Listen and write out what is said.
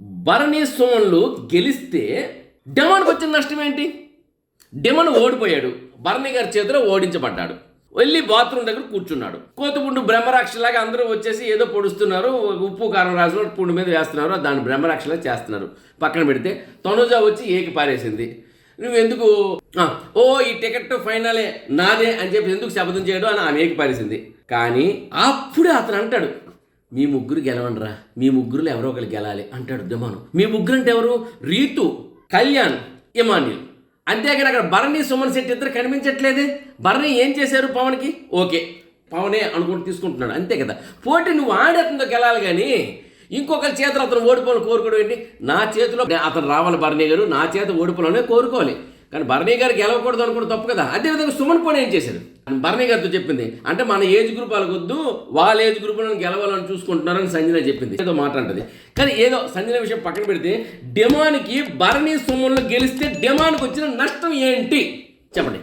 భరణీ సోమన్లు గెలిస్తే డెమన్కి వచ్చిన నష్టం ఏంటి? డెమన్ ఓడిపోయాడు. భరణి గారి చేతిలో ఓడించబడ్డాడు. వెళ్ళి బాత్రూమ్ దగ్గర కూర్చున్నాడు. కోతపుండు బ్రహ్మరాక్షలాగా అందరూ వచ్చేసి ఏదో పొడుస్తున్నారు ఉప్పు కారం రాసిన పుండు మీద వేస్తున్నారు దాన్ని బ్రహ్మరాక్షలా చేస్తున్నారు. పక్కన పెడితే తనుజ వచ్చి ఏకి పారేసింది. నువ్వెందుకు? ఓ ఈ టికెట్ ఫైనలే నాదే అని చెప్పి ఎందుకు శబ్దం చేయడం అని ఆమె ఏకి పారేసింది. కానీ అప్పుడే అతను అంటాడు మీ ముగ్గురు గెలవండిరా. మీ ముగ్గురులో ఎవరో ఒకరు గెలాలి అంటాడు దుమాను. మీ ముగ్గురు అంటే ఎవరు? రీతు కళ్యాణ్ ఇమాన్యుల్. అంతేగాని అక్కడ భరణి సుమన్ శెట్టి ఇద్దరు కనిపించట్లేదే. భరణి ఏం చేశారు పవన్కి? ఓకే పవనే అనుకుంటూ తీసుకుంటున్నాడు. అంతే కదా. పోటీ నువ్వు ఆడేతంతో గెలాలి కానీ ఇంకొకరి చేతులు అతను ఓడిపోవాలని కోరుకోవడం ఏంటి? నా చేతిలో అతను రావాలి భరణి గారు నా చేత ఓడిపోవాలనే కోరుకోవాలి. కానీ బర్ణీ గారు గెలవకూడదు అనుకుంటే తప్పు కదా? అదేవిధంగా సుమన్ పోనీ ఏం చేశాడు బర్ణీ గారితో చెప్పింది అంటే మన ఏజ్ గ్రూప్ వాళ్ళకి వద్దు వాళ్ళ ఏజ్ గ్రూప్లను గెలవాలని చూసుకుంటున్నారని సంజన చెప్పింది. ఏదో మాట అంటది. కానీ ఏదో సంజన విషయం పక్కన పెడితే డెమాన్కి బర్ణీ సుమన్లు గెలిస్తే డెమాన్కి వచ్చిన నష్టం ఏంటి? చెప్పండి.